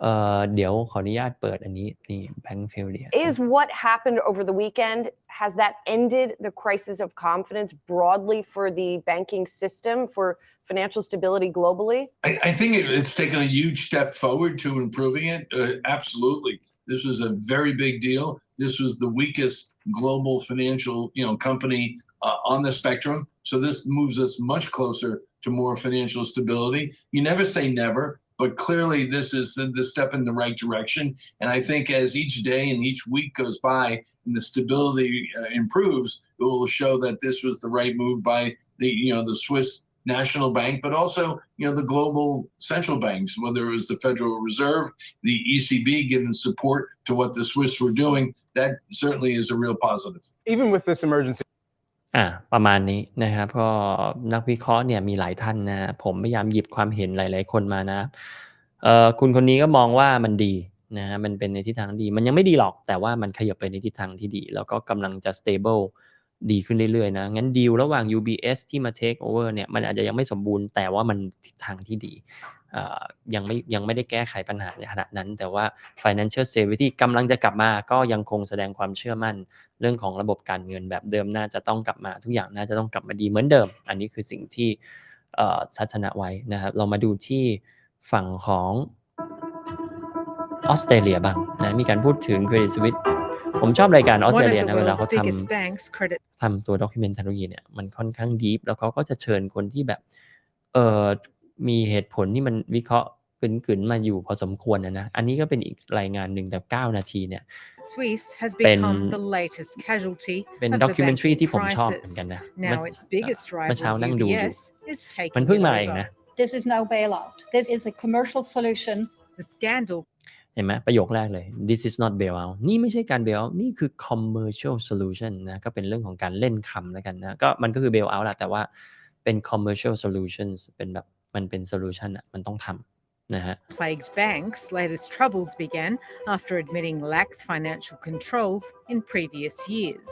เอ่อเดี๋ยวขออนุญาตเปิดอันนี้นี่ Bank Failure Is what happened over the weekend, has that ended the crisis of confidence broadly for the banking system, for financial stability globally? I, I think it, it's taken a huge step forward to improving it. Uh, absolutely. This was a very big deal. This was the weakest global financial, you know, company uh, on the spectrum. So this moves us much closer to more financial stability. You never say never, but clearly this is the, the step in the right direction. And I think as each day and each week goes by and the stability uh, improves, it will show that this was the right move by the, you know, the Swiss National Bank, but also, you know, the global central banks, whether it was the Federal Reserve, the ECB giving support to what the Swiss were doing, that certainly is a real positive. Even with this emergency อ่าประมาณนี้นะครับ ก็นักวิเคราะห์เนี่ยมีหลายท่านนะผมพยายามหยิบความเห็นหลาย ๆ คนมานะเอ่อ คุณคนนี้ก็มองว่ามันดีนะฮะมันเป็นในทิศทางดี มันยังไม่ดีหรอก แต่ว่ามันขยับไปในทิศทางที่ดี แล้วก็กำลังจะ stable ดีขึ้นเรื่อย ๆ นะ งั้นดีลระหว่าง UBS ที่มา take over เนี่ย มันอาจจะยังไม่สมบูรณ์ แต่ว่ามันทิศทางที่ดี ยังไม่ยังไม่ได้แก้ไขปัญหาในขณะนั้น แต่ว่า financial stability กำลังจะกลับมาก็ยังคงแสดงความเชื่อมั่น เรื่องของระบบการเงินแบบเดิมน่าจะต้องกลับมาทุกอย่างน่าจะต้องกลับมาดีเหมือนเดิม อันนี้คือสิ่งที่เอ่อทัศนะไว้นะครับเรามาดูที่ฝั่งของออสเตรเลียบ้างนะมีการพูดถึง Credit Suisse ผมชอบรายการออส One เตร of เลีย the นะเวลา world's เขาท biggest banks, Credit ำทำตัวด็อกิเมนท r y เนี่ยมันค่อนข้างดีฟแล้วเขาก็จะเชิญคนที่แบบเออ มีเหตุผลที่มันวิเคราะห์กึนๆมาอยู่พอสมควรนะนะ อันนี้ก็เป็นอีกรายงานหนึ่งแต่ 9 นาทีเนี่ย Suisse has Ben- become the latest casualty เป็น of ด็อ the กิเมนทรี banking ที่ผมชอบเหมือน crisis. กันนะ Now its biggest เมื่อเช้า rival นั่งดูอยู่ UBS is taking มันเพิ่ง it มาเอง over. นะ This is no bailout. This is a commercial solution The scandal เห็นไหมประโยคแรกเลย this is not bailout นี่ไม่ใช่การ bailout นี่คือ commercial solution นะ ก็เป็นเรื่องของการเล่นคำแล้วกันนะ ก็มันก็คือ bailout แหละแต่ว่าเป็น commercial solutions เป็นแบบ มันเป็น solution อ่ะมันต้องทำนะฮะ plagued banks' latest troubles began after admitting lax financial controls in previous years.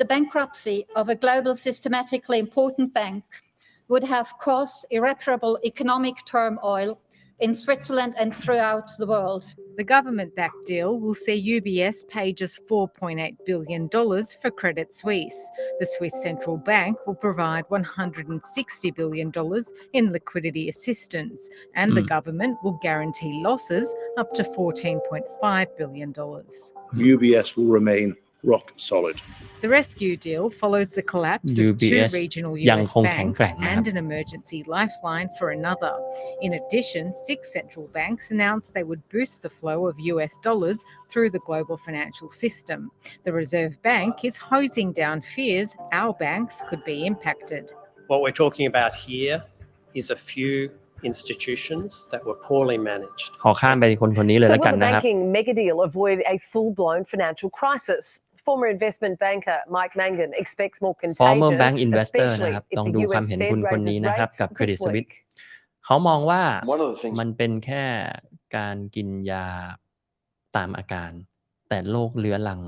The bankruptcy of a global systematically important bank would have caused irreparable economic turmoil in Switzerland and throughout the world. The government backed deal will see UBS pay just $4.8 billion for Credit Suisse. The Swiss central bank will provide $160 billion in liquidity assistance, and the Hmm. government will guarantee losses up to $14.5 billion. UBS will remain rock solid. The rescue deal follows the collapse of two UBS regional ยัง US คงแข็ง banks แกร่งนะครับ and an emergency lifeline for another. In addition, six central banks announced they would boost the flow of US dollars through the global financial system. The Reserve Bank is hosing down fears our banks could be impacted. What we're talking about here is a few institutions that were poorly managed. ขอข้ามไปคนคนนี้เลย So แล้ว will กัน the นะครับ banking megadeal avoid a full-blown financial crisis? Former investment banker Mike Mangan expects more former contagion, bank investor especially นะครับ if ลอง the ดู US ความเห็น Fed คุณคนนี้ raises นะครับ rates กับ this Credit Suisse week. เขามองว่า One of the things มันเป็นแค่การกินยาตามอาการ แต่โรคเรื้อรัง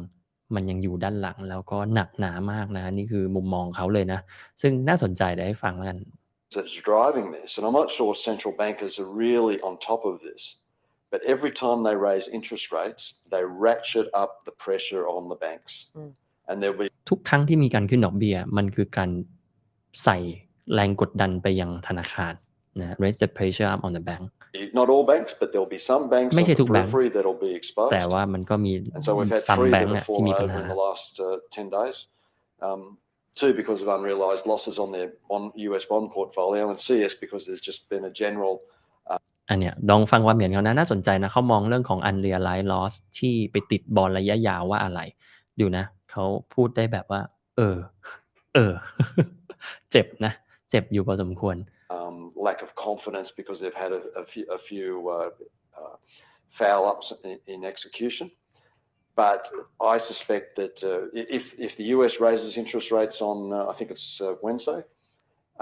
มันยังอยู่ด้านหลังแล้วก็หนักหนามากนะ นี่คือมุมมองเขาเลยนะ ซึ่งน่าสนใจเดี๋ยวให้ฟังแล้วกัน that's driving this, and I'm not sure central bankers are really on top of this, but every time they raise interest rates, they ratchet up the pressure on the banks. Mm. And there'll be ทุกครั้งที่มีการขึ้นดอกเบี้ย มันคือการใส่แรงกดดันไปยังธนาคารนะ raise the pressure up on the bank not all banks, but there'll be some banks ไม่ on ใช่ the ทุกแบงค์ periphery that'll be exposed. แต่ว่ามันก็มี And so we've had ซัม three แบ that งค์ have ที่มี fallen ปัญ over หา in the last uh, 10 days. Um, two, because of unrealized losses on their on US bond portfolio, and CS because there's just been a general อันเนี้ยลองฟังความเห็นเขานะน่าสนใจนะเขามองเรื่องของ unrealized loss ที่ไปติดบอลระยะยาวว่าอะไรดูนะเขาพูดได้แบบว่า เออ เออ เจ็บนะ เจ็บอยู่พอสมควร um, lack of confidence because they've had a, a few, a few uh, uh, foul ups in, in execution. But I suspect that uh, if if the US raises interest rates on, uh, I think it's uh, Wednesday,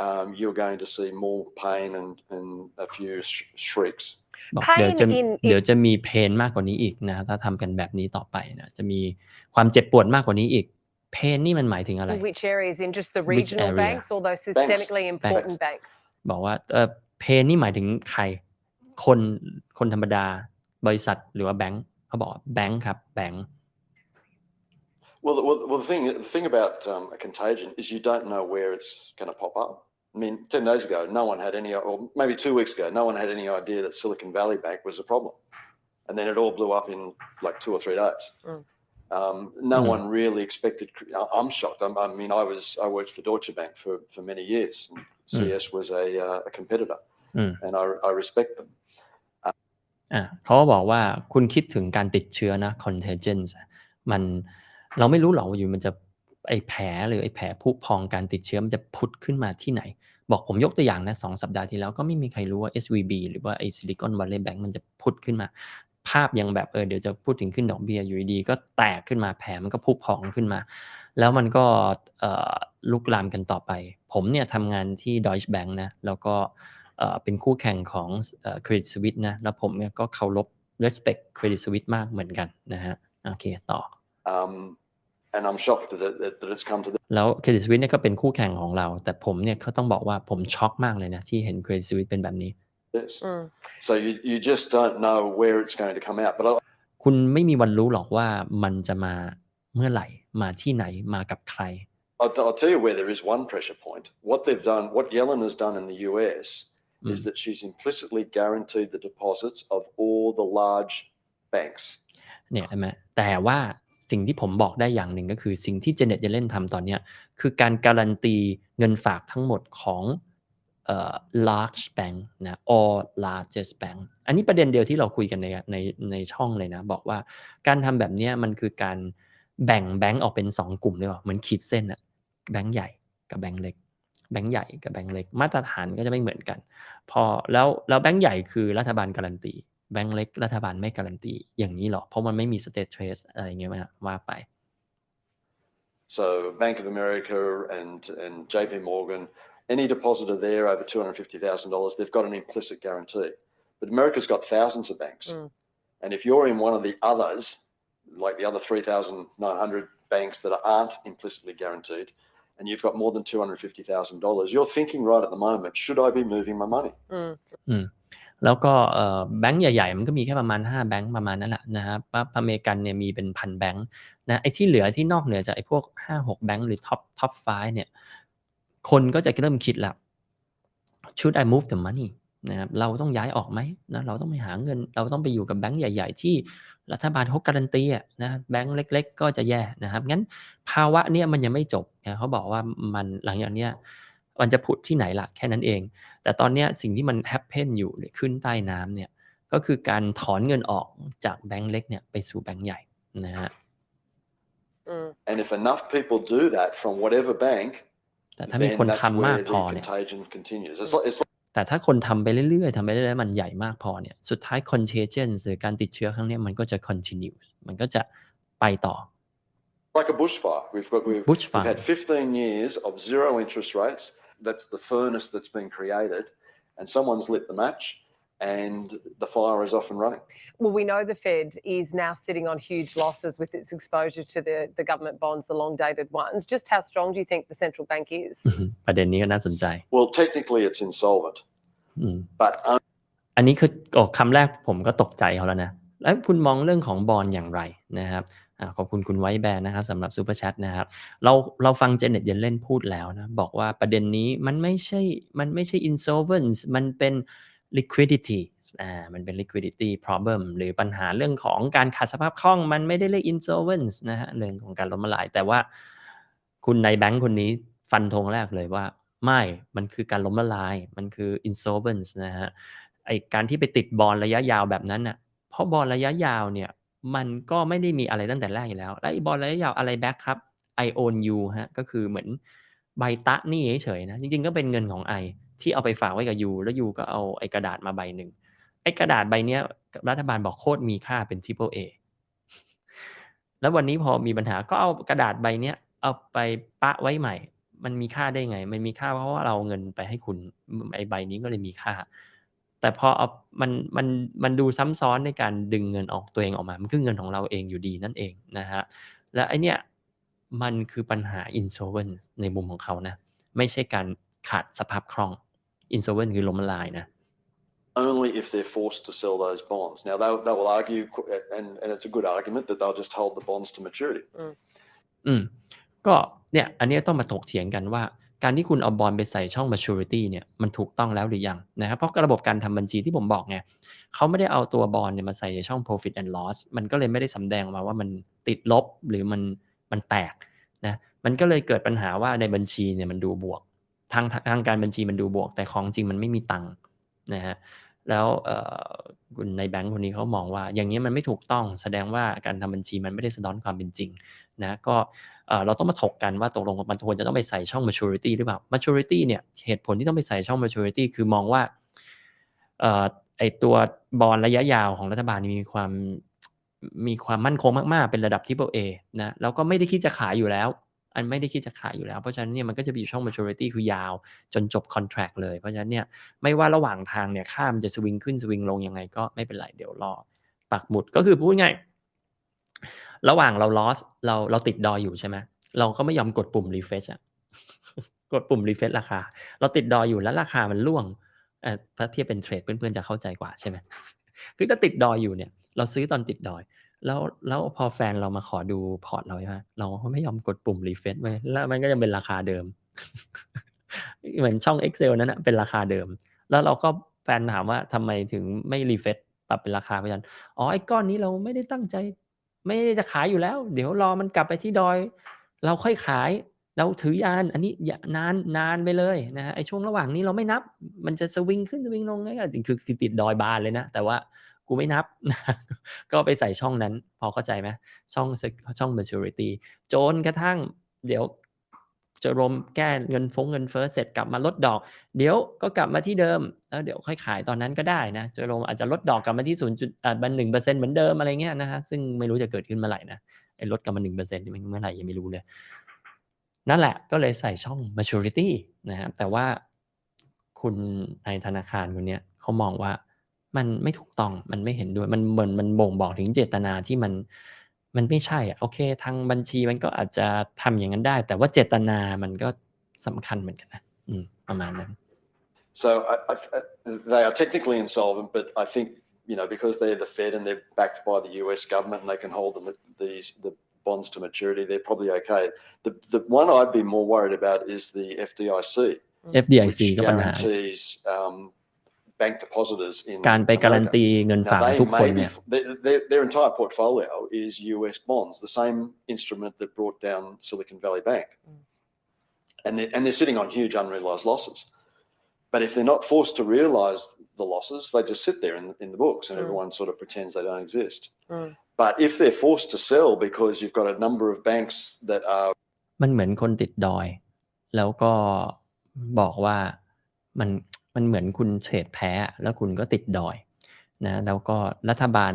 um, you're going to see more pain and, and a few sh- shrieks. บอก Pain เดี๋ยวจะ in- เดี๋ยวจะมีเพนมากกว่านี้อีกนะ ถ้าทำกันแบบนี้ต่อไปนะจะมีความเจ็บปวดมากกว่านี้อีกเพนนี่มันหมายถึงอะไร In which areas? In just the Which regional area? banks or those systemically important banks? บอกว่าเออเพนนี่หมายถึงใคร คนคนธรรมดา บริษัทหรือว่าแบงก์เขาบอกว่าแบงก์ครับแบงก์ Well, the- well, well, the thing the thing about um, a contagion is you don't know where it's going to pop up. I mean, ten days ago, no one had any, or maybe two weeks ago, no one had any idea that Silicon Valley Bank was a problem, and then it all blew up in like two or three days. Mm. Um, no Mm. one really expected. I- I'm shocked. I'm, I mean, I was I worked for Deutsche Bank for for many years. And CS was a uh, a competitor, Mm. and I I respect them. อ่ะเขาก็บอกว่าคุณคิดถึงการติดเชื้อนะ contagion มันเราไม่รู้หรอกว่าอยู่มันจะ ไอ้แผลหรือไอ้แผลผุพองการติดเชื้อมันจะพุดขึ้นมาที่ไหน บอกผมยกตัวอย่างนะสองสัปดาห์ที่แล้วก็ไม่มีใครรู้ว่า SVB หรือว่าไอ Silicon Valley Bank มันจะพุดขึ้นมา ภาพยังแบบเออเดี๋ยวจะพูดถึงขึ้นดอกเบี้ยอยู่ดีก็แตกขึ้นมาแผลมันก็พุพองขึ้นมา แล้วมันก็ลุกลามกันต่อไป ผมเนี่ยทำงานที่ Deutsche Bank นะแล้วก็เป็นคู่แข่งของเอ่อ Credit Suisse นะแล้วผมเนี่ยก็เคารพ respect Credit Suisse มากเหมือนกันนะฮะโอเคต่อ Um, and I'm shocked that, it, that it's come to แล้ว Credit Suisse เนี่ยก็เป็นคู่แข่งของเรา แต่ผมเนี่ยเขาต้องบอกว่าผมช็อกมากเลยนะที่เห็น Credit Suisse เป็นแบบนี้ this. Mm. So you, you just don't know where it's going to come out. But I, คุณไม่มีวันรู้หรอกว่ามันจะมาเมื่อไหร่ มาที่ไหนมากับใคร I'll, I'll tell you where there is one pressure point. What they've done, what Yellen has done in the US, is Mm. that she's implicitly guaranteed the deposits of all the large banks. เนี่ยเห็นไหมแต่ว่า สิ่งที่ผมบอกได้อย่างหนึ่งก็คือสิ่งที่เจเน็ตจะเล่นทำตอนเนี้ยคือการการันตีเงินฝากทั้งหมดของเอ่อ large bank นะ or largest bank อันนี้ประเด็นเดียวที่เราคุยกันในในในช่องเลยนะ บอกว่าการทำแบบเนี้ยมันคือการแบ่งแบงก์ออกเป็น 2 กลุ่มเลยว่าเหมือนขีดเส้นอะแบงก์ใหญ่กับแบงก์เล็ก แบงก์ใหญ่กับแบงก์เล็ก มาตรฐานก็จะไม่เหมือนกัน พอแล้วแล้วแบงก์ใหญ่คือรัฐบาลการันตี แบงก์เล็กรัฐบาลไม่การันตีอย่างนี้หรอ เพราะมันไม่มีสเตทเทรสอะไรเงี้ยว่าว่าไป So Bank of America and, and JP Morgan, any depositor there over $250,000, they've got an implicit guarantee. But America's got thousands of banks. Mm. And if you're in one of the others, like the other 3,900 banks that aren't implicitly guaranteed, and you've got more than $250,000, you're thinking right at the moment, should I be moving my money? Mm. แล้วก็แบงก์ใหญ่ๆ มันก็มีแค่ประมาณ 5 แบงก์ประมาณนั้นแหละนะครับปอเมริกันเนี่ยมีเป็นพันแบงก์นะไอ้ที่เหลือที่นอกเหนือจากไอ้พวก 5-6 แบงก์หรือท็อปท็อป5เนี่ยคนก็จะเริ่มคิดละ should I move the money นะครับเราต้องย้ายออกไหมนะเราต้องไปหาเงิน เราต้องไปอยู่กับแบงก์ใหญ่ ๆ ที่รัฐบาลเขาการันตีอะนะแบงก์เล็ก ๆ ก็จะแย่นะครับงั้นภาวะเนี่ยมันยังไม่จบนะเขาบอกว่ามันหลังจากเนี้ย มันจะผุดที่ไหนล่ะแค่นั้นเอง แต่ตอนเนี้ยสิ่งที่มันแฮปเพนอยู่หรือขึ้นใต้น้ำเนี่ยก็คือการถอนเงินออกจากแบงก์เล็กเนี่ยไปสู่แบงก์ใหญ่นะฮะ Mm. And if enough people do that from whatever bank, แต่ถ้ามีคน then that's ทำมาก where พอ the เนี่ย contagion continues. It's like, it's แต่ถ้าคนทำไปเรื่อยๆทำไปเรื่อยๆมันใหญ่มากพอเนี่ยสุดท้าย contagion หรือการติดเชื้อครั้งเนี้ยมันก็จะ continue มันก็จะไปต่อ like a bushfire. We've got we've, Bushfire. we've had 15 years of zero interest rates. That's the furnace that's been created, and someone's lit the match, and the fire is off and running. Well, we know the Fed is now sitting on huge losses with its exposure to the, the government bonds, the long dated ones. Just how strong do you think the central bank is? อือฮึประเด็นนี้ก็น่าสนใจ Well, technically, it's insolvent, อืม but อันนี้คือโอ้คำแรกผมก็ตกใจเขาแล้วนะ แล้วคุณมองเรื่องของบอลอย่างไรนะครับ อขอบคุณคุณไว้แบนนะครับสำหรับซูเปอร์แชทนะครับ เราเราฟังเจเน็ตเยนเล่นพูดแล้วนะ บอกว่าประเด็นนี้มันไม่ใช่ มันไม่ใช่ insolvents มันเป็น liquidity อ่า มันเป็น liquidity problem หรือปัญหาเรื่องของการขาดสภาพคล่อง มันไม่ได้เรียก insolvents นะฮะ เรื่องของการล้มละลาย แต่ว่าคุณในแบงค์คนนี้ฟันธงแรกเลยว่า ไม่ มันคือการล้มละลาย มันคือ insolvents นะฮะ ไอการที่ไปติดบอลระยะยาวแบบนั้นน่ะ เพราะบอลระยะยาวเนี่ย มันก็ไม่ได้มีอะไรตั้งแต่แรกอยู่แล้ว และไอบอลระยะยาวอะไรแบ็คครับ I own you ฮะ ก็คือเหมือนใบตะนี่เฉยๆนะ จริงๆ ก็เป็นเงินของไอที่เอาไปฝากไว้กับยูแล้วยูก็เอาไอกระดาษมาใบหนึ่ง ไอกระดาษใบเนี้ยรัฐบาลบอกโคตรมีค่าเป็น triple A แล้ววันนี้พอมีปัญหาก็เอากระดาษใบเนี้ยเอาไปปะไว้ใหม่ มันมีค่าได้ไง มันมีค่าเพราะว่าเราเอาเงินไปให้คุณไอใบนี้ก็เลยมีค่า แต่พอเอามันมันมันดูซ้ำซ้อนในการดึงเงินออกตัวเองออกมา มันคือเงินของเราเองอยู่ดีนั่นเองนะฮะและไอเนี้ยมันคือปัญหา insolvent ในมุมของเขานะ ไม่ใช่การขาดสภาพคล่อง insolvent คือล้มละลายนะ only if they're forced to sell those bonds. Now, they, they will argue, qu- and, and it's a good argument, that they'll just hold the bonds to maturity. อืม ก็เนี่ย อันเนี้ยต้องมาถกเถียงกันว่า การที่คุณเอาบอลไปใส่ช่อง maturity เนี่ยมันถูกต้องแล้วหรือยังนะครับเพราะระบบการทำบัญชีที่ผมบอกไงเขาไม่ได้เอาตัวบอลเนี่ยมาใส่ในช่อง profit and loss มันก็เลยไม่ได้สำแดงออกมาว่ามันติดลบหรือมันมันแตกนะมันก็เลยเกิดปัญหาว่าในบัญชีเนี่ยมันดูบวก ทางทางการบัญชีมันดูบวก แต่ของจริงมันไม่มีตังค์นะฮะแล้วในแบงค์คนนี้เขามองว่า อย่างนี้มันไม่ถูกต้องแสดงว่าการทำบัญชีมันไม่ได้สะท้อนความเป็นจริงนะก็ เราต้องมาถกกันว่าตกลงมันควรจะต้องไปใส่ช่อง maturity หรือเปล่า maturity เนี่ยเหตุผลที่ต้องไปใส่ช่อง maturity คือมองว่าออไอตัวบอลระยะยาวของรัฐบาลนี่มีความมีความมั่นคงมาก ๆ เป็นระดับ triple A นะแล้วก็ไม่ได้คิดจะขายอยู่แล้ว อันไม่ได้คิดจะขายอยู่แล้ว เพราะฉะนั้นเนี่ยมันก็จะมีช่อง maturity คือยาวจนจบ contract เลย เพราะฉะนั้นเนี่ยไม่ว่าระหว่างทางเนี่ยค่ามันจะสวิงขึ้นสวิงลงยังไงก็ไม่เป็นไรเดี๋ยวรอปักหมุดก็คือพูดง่าย ระหว่างเรา loss เราเราติดดอยอยู่ใช่ไหมเราก็ไม่ยอมกดปุ่ม refresh อะกดปุ่ม refresh ราคา เราติดดอยอยู่แล้วราคามันร่วงเอ่อถ้าเทียบเป็นเทรดเพื่อนๆจะเข้าใจกว่าใช่ไหมคือถ้าติดดอยอยู่เนี่ย เราซื้อตอนติดดอย แล้วแล้วพอแฟนเรามาขอดูพอร์ตเราใช่ไหมเราก็ไม่ยอมกดปุ่ม refresh ไว้แล้วมันก็จะเป็นราคาเดิม เหมือนช่อง Excel นั้นนะเป็นราคาเดิม แล้วเราก็แฟนถามว่าทำไมถึงไม่ refresh ปรับเป็นราคาไปยันอ๋อไอ้ก้อนนี้เราไม่ได้ตั้งใจ ไม่ได้จะขายอยู่แล้ว เดี๋ยวรอมันกลับไปที่ดอย เราค่อยขาย เราถือยานอันนี้อย่านานนานไปเลยนะฮะไอช่วงระหว่างนี้เราไม่นับ มันจะสวิงขึ้นสวิงลงไงจริงคือคือติดดอยบานเลยนะ แต่ว่ากูไม่นับ ก็ไปใส่ช่องนั้น พอเข้าใจไหมช่องช่อง maturity จนกระทั่ง เดี๋ยว จะรวมแก้เงินฟงเงินเฟ้อเสร็จกลับมาลดดอก เดี๋ยวก็กลับมาที่เดิม แล้วเดี๋ยวค่อยขายตอนนั้นก็ได้นะจะลงอาจจะลดดอกกลับมาที่ศูนย์จุดอ่าบันหนึ่งเปอร์เซ็นต์เหมือนเดิมอะไรเงี้ยนะฮะซึ่งไม่รู้จะเกิดขึ้นเมื่อไหร่นะไอ้ลดกลับมาหนึ่งเปอร์เซ็นต์นี่มันเมื่อไหร่ยังไม่รู้เลย นั่นแหละก็เลยใส่ช่อง maturity นะครับแต่ว่าคุณในธนาคารคนนี้เขามองว่ามันไม่ถูกต้องมันไม่เห็นด้วยมันเหมือนมันบ่งบอกถึงเจตนาที่มัน มันไม่ใช่อะโอเค ทางบัญชีมันก็อาจจะทำอย่างนั้นได้ แต่ว่าเจตนามันก็สำคัญเหมือนกันนะอืมประมาณนั้น So I, I, I- they are technically insolvent, but I think you know because they're the Fed and they're backed by the U.S. government and they can hold them these the bonds to maturity, they're probably okay. The the one I'd be more worried about is the FDIC, FDIC which ก็ปัญหา guarantees um, bank depositors in การไปการัน America. ตีเงินฝาก Now, they ทุกคน may เนี่ย be, their, their, their entire portfolio is US bonds, the same instrument that brought down Silicon Valley Bank. And they're, and they're sitting on huge unrealized losses. But if they're not forced to realize the losses, they just sit there in, in the books and Mm. everyone sort of pretends they don't exist. Mm. But if they're forced to sell because you've got a number of banks that are มันเหมือนคนติดดอย แล้วก็บอกว่ามัน มันเหมือนคุณเทรดแพ้ แล้วคุณก็ติดดอยนะแล้วก็รัฐบาล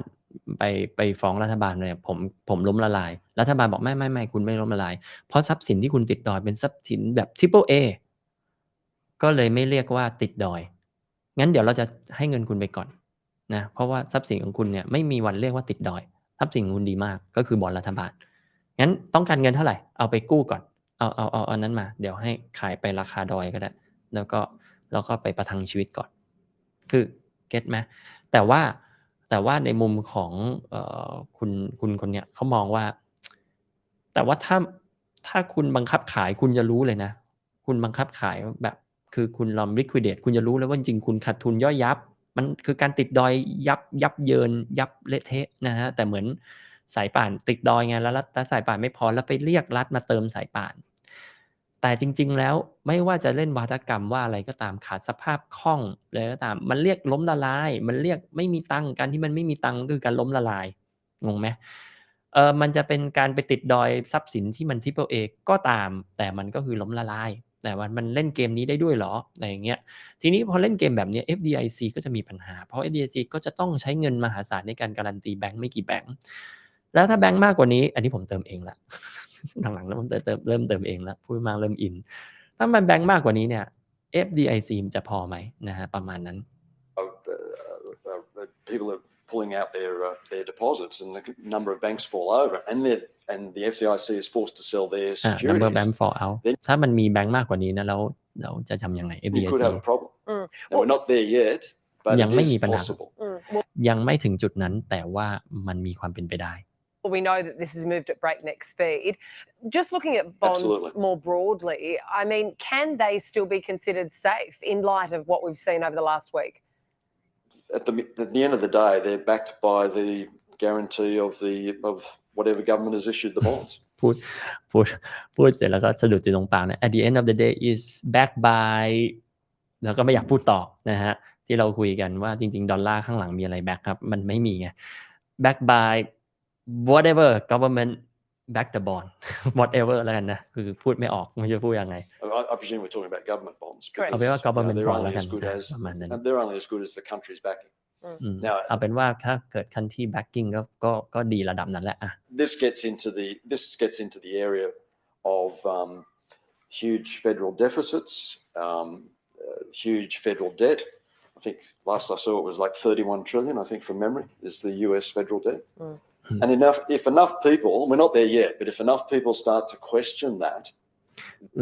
ไปไปฟ้องรัฐบาลเนี่ยผมผมล้มละลาย รัฐบาลบอกไม่ไม่ไม่คุณไม่ล้มละลาย เพราะทรัพย์สินที่คุณติดดอยเป็นทรัพย์สินแบบ triple A ก็เลยไม่เรียกว่าติดดอย งั้นเดี๋ยวเราจะให้เงินคุณไปก่อนนะเพราะว่าทรัพย์สินของคุณเนี่ยไม่มีวันเรียกว่าติดดอย ทรัพย์สินคุณดีมากก็คือบอลรัฐบาล งั้นต้องการเงินเท่าไหร่เอาไปกู้ก่อน เอาเอาเอาอันนั้นมา เดี๋ยวให้ขายไปราคาดอยก็ได้ แล้วก็ แล้วก็ไปประทังชีวิตก่อน คือเก็ตไหมแต่ว่าแต่ว่าในมุมของออคุณคุณคนเนี้ยเขามองว่า แต่ว่าถ้าถ้าคุณบังคับขายคุณจะรู้เลยนะ คุณบังคับขายแบบคือคุณลอม liquidate คุณจะรู้เลยว่าจริงคุณขาดทุนย่อยยับ มันคือการติดดอยยับยับเยินยับเละเทะนะฮะแต่เหมือนสายป่านติดดอยไงแล้วรัฐแล้วสายป่านไม่พอแล้วไปเรียกรัฐมาเติมสายป่าน แต่จริง ๆ แล้วไม่ว่าจะเล่นวาทกรรมว่าอะไรก็ตามขาดสภาพคล่องเลยก็ตาม มันเรียกล้มละลาย มันเรียกไม่มีตังการที่มันไม่มีตังคือการล้มละลายงงไหมเออมันจะเป็นการไปติดดอยทรัพย์สินที่มันทิปเปิลเอก็ตาม แต่มันก็คือล้มละลาย แต่ว่ามันเล่นเกมนี้ได้ด้วยเหรออะไรอย่างเงี้ยทีนี้พอเล่นเกมแบบนี้ FDIC ก็จะมีปัญหา เพราะ FDIC ก็จะต้องใช้เงินมหาศาลในการการันตีแบงก์ไม่กี่แบงก์แล้วถ้าแบงก์มากกว่านี้ อันนี้ผมเติมเองละ หลังๆแล้วผมเติมเติมเริ่มเติมเองละพูดมากเริ่มอิน ถ้ามันแบงก์มากกว่านี้เนี่ย FDIC มันจะพอไหมนะฮะประมาณนั้น uh, uh, uh, people are pulling out their uh, their deposits, and the number of banks fall over, and they and the FDIC is forced to sell their อ่า number securities. bank fall out ถ้ามันมีแบงก์มากกว่านี้นะแล้วเราจะทำยังไง We could FDIC have a problem. Mm. Now, we're not there yet, but ยัง it ไม่ is มีปัญหา possible. Mm. Well, ยังไม่ถึงจุดนั้นแต่ว่ามันมีความเป็นไปได้ we know that this has moved at breakneck speed. Just looking at bonds Absolutely. more broadly, I mean, can they still be considered safe in light of what we've seen over the last week? At the at the end of the day, they're backed by the guarantee of the of whatever government has issued the bonds. พูดพูดพูดเสร็จแล้วก็สะดุดอยู่ตรงปากนะ at the end of the day is backed by แล้วก็ไม่อยากพูดต่อนะฮะ ที่เราคุยกันว่าจริง ๆ ดอลลาร์ข้างหลังมีอะไรแบ็กครับ มันไม่มีไง backed by whatever government back the bond whatever แล้วกันนะ คือพูดไม่ออกไม่รู้จะพูดยังไง I, I presume we're talking about government bonds. Correct. เอาเป็นว่า because, you know, government they're bond only แล้วกั as น good นะ as ประมาณนั้น and they're only as good as the country's backing. อืม Now, เอาเป็นว่าถ้าเกิด country backing ก็ก็ก็ดีระดับนั้นแหละอ่ะ this gets into the this gets into the area of um, huge federal deficits, um, uh, huge federal debt. I think last I saw it was like 31 trillion. I think from memory is the U.S. federal debt. Mm. Mm. And enough, if enough people, we're not there yet, but if enough people start to question that,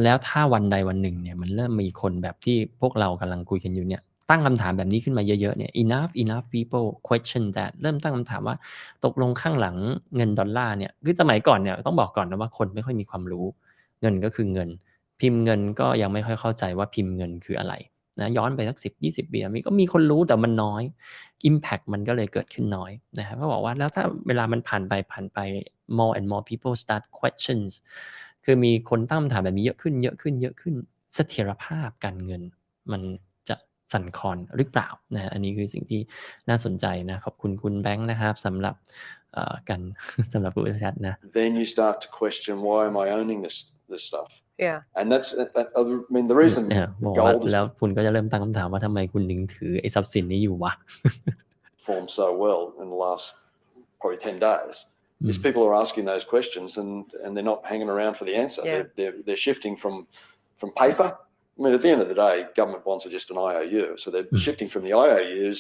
แล้วถ้าวันใดวันหนึ่งเนี่ยมันเริ่มมีคนแบบที่พวกเรากำลังคุยกันอยู่เนี่ยตั้งคำถามแบบนี้ขึ้นมาเยอะๆเนี่ย enough enough people question that เริ่มตั้งคำถามว่าตกลงข้างหลังเงินดอลลาร์เนี่ยคือสมัยก่อนเนี่ยต้องบอกก่อนนะว่าคนไม่ค่อยมีความรู้ เงินก็คือเงิน พิมพ์เงินก็ยังไม่ค่อยเข้าใจว่าพิมพ์เงินคืออะไร นะย้อนไปสักสิบยี่สิบปีมีก็มีคนรู้แต่มันน้อย Impact มันก็เลยเกิดขึ้นน้อยนะครับเขาบอกว่าแล้วถ้าเวลามันผ่านไปผ่านไป more and more people start questions คือมีคนตั้งคำถามแบบนี้เยอะขึ้นเยอะขึ้นเยอะขึ้นเสถียรภาพการเงิน มันจะสั่นคลอนหรือเปล่านะอันนี้คือสิ่งที่น่าสนใจนะขอบคุณคุณแบงค์นะครับสำหรับกันสำหรับผู้ชัดนะ then you start to question why am I owning this this stuff? Yeah. And that's that, I mean the reason เนี่ยบอกว่า gold แล้ว has คุณก็จะเริ่มตั้งคำถามว่าทำไมคุณถึงถือไอ้ทรัพย์สินนี้อยู่วะ performed so well in the last probably 10 days is Mm. people are asking those questions and, and they're not hanging around for the answer. Yeah. They're, they're, they're shifting from, from paper. I mean, at the end of the day, government bonds are just an IOU. So they're Mm. shifting from the IOUs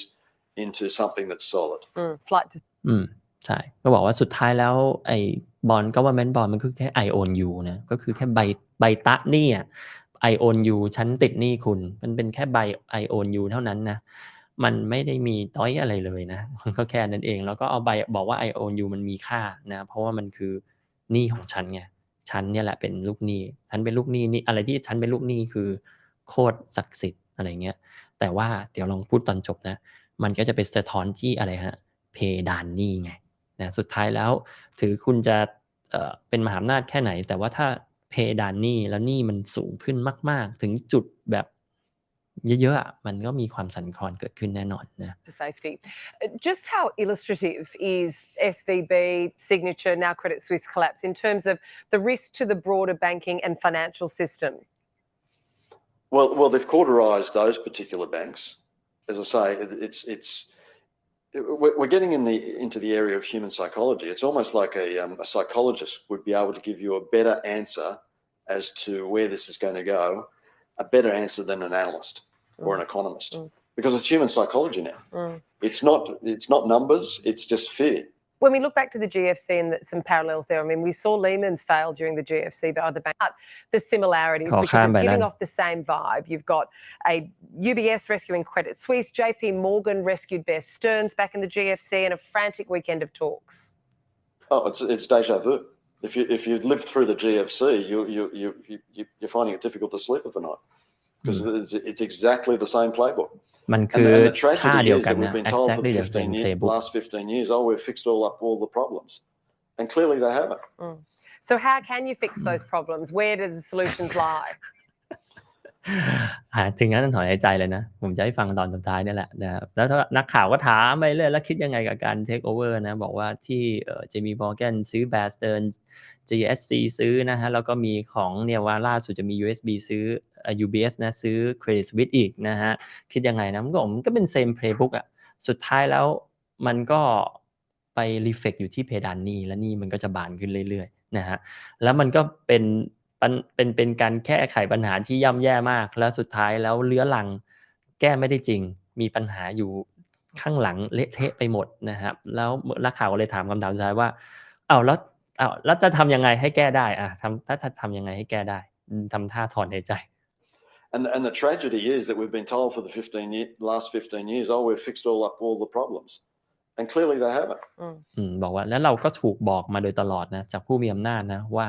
into something that's solid. Mm. Flight to อืมใช่ก็บอกว่าสุดท้ายแล้วไอ้ บอล government bond มันคือแค่ I own you นะก็คือแค่ใบใบตะนี่อะ I own you ฉันติดหนี้คุณ มันเป็นแค่ใบ I own you เท่านั้นนะมันไม่ได้มีต้อยอะไรเลยนะมันก็แค่นั้นเอง แล้วก็เอาใบบอกว่า I own you มันมีค่านะเพราะว่ามันคือหนี้ของฉันไงฉันเนี่ยแหละเป็นลูกหนี้ฉันเป็นลูกหนี้นี่อะไรที่ฉันเป็นลูกหนี้คือโคตรศักดิ์สิทธิ์อะไรเงี้ยแต่ว่าเดี๋ยวลองพูดตอนจบนะ มันก็จะไปสะท้อนที่อะไรฮะเพดานหนี้ไง นะสุดท้ายแล้วถือคุณจะเอ่อเป็นมหาอำนาจแค่ไหน แต่ว่าถ้าเพดานหนี้แล้วหนี้มันสูงขึ้นมาก ๆ ถึงจุดแบบเยอะๆอะมันก็มีความสั่นคลอนเกิดขึ้นแน่นอนนะ to safety. Uh, Just how illustrative is SVB, Signature, now Credit Suisse collapse in terms of the risk to the broader banking and financial system? Well, well, they've cauterized those particular banks. As I say, it- it's it's it- we're getting in the into the area of human psychology. It's almost like a um, a psychologist would be able to give you a better answer as to where this is going to go, a better answer than an analyst or an economist, Mm. because it's human psychology now. Mm. It's not it's not numbers. It's just fear when we look back to the GFC and some parallels there, I mean, we saw Lehman's fail during the GFC, but other banks, the similarities because it's giving off the same vibe. You've got a UBS rescuing Credit Suisse, JP Morgan rescued Bear Stearns back in the GFC, and a frantic weekend of talks. Oh, it's, it's deja vu. If you if you've lived through the GFC, you you you, you you're finding it difficult to sleep overnight because mm. it's, it's exactly the same playbook. มัน And, คือ and the ค่า tragedy เดียว is กัน that นะ we've been told for exactly the 15 same years, playbook last 15 years, oh, we've fixed all up all the problems, and clearly they haven't. So, how can you fix those problems? Where do the solutions lie? หาถึงนั้นถอนหายใจเลยนะ ผมจะให้ฟังตอนสุดท้ายนี่แหละนะครับแล้วถ้านักข่าวก็ถามไปเรื่อยแล้วคิดยังไงกับการเทคโอเวอร์นะ บอกว่าที่เอ่อ JP Morgan ซื้อ Bear Stearns GSC ซื้อนะฮะ แล้วก็มีของเนี่ยว่าล่าสุดจะมี USB ซื้อเอ่อ UBS นะซื้อ Credit Suisse อีกนะฮะคิดยังไงนะมันก็มันก็เป็น same playbook อะสุดท้ายแล้วมันก็ไปรีเฟกอยู่ที่เพดานหนี้และหนี้มันก็จะบานขึ้นเรื่อยๆนะฮะแล้วมันก็เป็นปัญเป็นเป็นการแก้ไขปัญหาที่ย่ำแย่มาก แล้วสุดท้ายแล้วเลื้อรังแก้ไม่ได้จริง มีปัญหาอยู่ข้างหลังเละเทะไปหมดนะครับแล้วนักข่าวก็เลยถามคำถามท้ายว่าเอาแล้วเอาแล้วจะทำยังไงให้แก้ได้อะทำถ้าทำยังไงให้แก้ได้ทำท่าถอนหายใจ And, and the tragedy is that we've been told for the 15 year, last 15 years, oh, we've fixed all up all the problems. And clearly they haven't. อืมบอกว่าแล้วเราก็ถูกบอกมาโดยตลอดนะจากผู้มีอำนาจนะว่า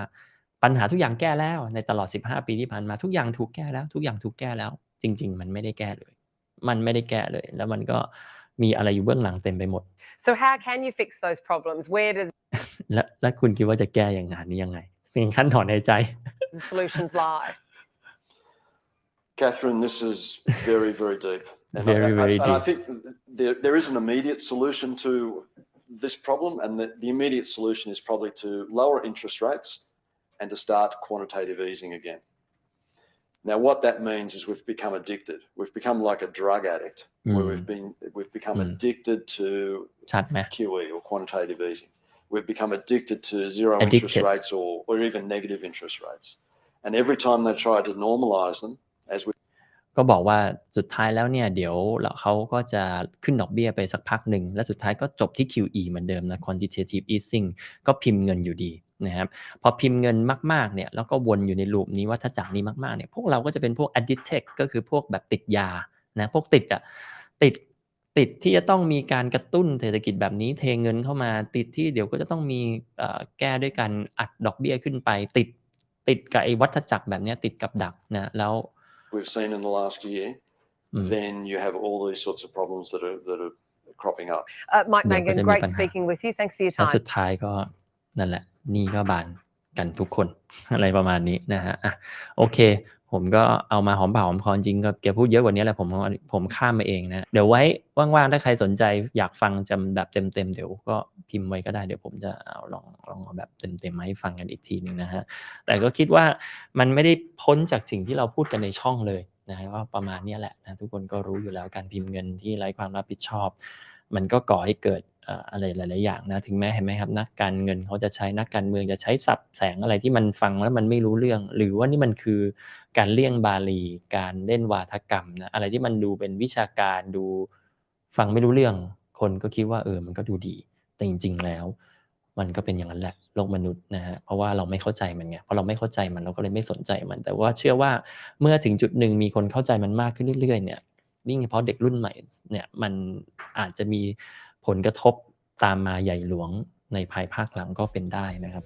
ปัญหาทุกอย่างแก้แล้วในตลอด 15 ปีที่ผ่านมาทุกอย่างถูกแก้แล้ว ทุกอย่างถูกแก้แล้ว จริง ๆ มันไม่ได้แก้เลย มันไม่ได้แก้เลย แล้วมันก็มีอะไรอยู่เบื้องหลังเต็มไปหมด So how can you fix those problems? Where does และและคุณคิดว่าจะแก้อย่างงานนี้ยังไงสิ่งขั้นถอนหายใจ the solutions lie? Catherine, this is very, very deep. And very, I, very I, deep. I think there, there is an immediate solution to this problem, and the, the immediate solution is probably to lower interest rates and to start quantitative easing again. Now, what that means is we've become addicted. We've become like a drug addict, mm. where we've mm. been we've become mm. addicted to QE or quantitative easing. We've become addicted to zero addicted. interest rates or, or even negative interest rates. And every time they try to normalize them, ก็บอกว่าสุดท้ายแล้วเนี่ยเดี๋ยวเขาก็จะขึ้นดอกเบี้ยไปสักพักหนึ่งและสุดท้ายก็จบที่ QE เหมือนเดิมนะ quantitative easing ก็พิมพ์เงินอยู่ดีนะครับพอพิมพ์เงินมากๆเนี่ยแล้วก็วนอยู่ในลูปนี้ว่าถ้าจากรนี้มากๆเนี่ยพวกเราก็จะเป็นพวก addicted ก็คือพวกแบบติดยานะพวกติดอะติดติดที่จะต้องมีการกระตุ้นเศรษฐกิจแบบนี้เทเงินเข้ามาติดที่เดี๋ยวก็จะต้องมีแก้ด้วยการอัดดอกเบี้ยขึ้นไป ติดติดกับไอ้วัฏจักรแบบนี้ติดกับดักนะแล้ว we've seen in the last year, Mm. then you have all these sorts of problems that are that are cropping up. Uh, Mike เดี๋ยวก็จะ Mangan, มี great ปัญหา speaking with you. Thanks for your แล้ว time. สุดท้ายก็นั่นแหละหนี่ก็บานกันทุกคน อะไรประมาณนี้นะฮะอ่ะโอเค ผมก็เอามาหอมปากหอมคอจริงก็แกพูดเยอะกว่านี้แหละผมผมข้ามมาเองนะ เดี๋ยวไว้ว่างๆ ถ้าใครสนใจอยากฟังจำแบบเต็มๆ เดี๋ยวก็พิมพ์ไว้ก็ได้เดี๋ยวผมจะเอาลองลองเอาแบบเต็มๆมาให้ฟังกันอีกทีหนึ่งนะฮะ แต่ก็คิดว่ามันไม่ได้พ้นจากสิ่งที่เราพูดกันในช่องเลยนะฮะว่าประมาณนี้แหละนะทุกคนก็รู้อยู่แล้วการพิมพ์เงินที่ไร้ความรับผิดชอบ มันก็ก่อให้เกิดเอ่ออะไรหลาย ๆ อย่างนะถึงแม้เห็นไหมครับนักการเงินเขาจะใช้นักการเมืองจะใช้สับแสงอะไรที่มันฟังแล้วมันไม่รู้เรื่อง หรือว่านี่มันคือการเลี่ยงบาลี การเล่นวาทกรรมนะอะไรที่มันดูเป็นวิชาการดูฟังไม่รู้เรื่อง คนก็คิดว่าเออมันก็ดูดี แต่จริง ๆ แล้ว มันก็เป็นอย่างนั้นแหละโลกมนุษย์นะฮะเพราะว่าเราไม่เข้าใจมันไงเพราะเราไม่เข้าใจมันเราก็เลยไม่สนใจมัน แต่ว่าเชื่อว่าเมื่อถึงจุดหนึ่งมีคนเข้าใจมันมากขึ้นเรื่อย ๆ เนี่ย ยิ่งเฉพาะเด็กรุ่นใหม่เนี่ยมันอาจจะมีผลกระทบตามมาใหญ่หลวงในภายภาคหลังก็เป็นได้นะครับ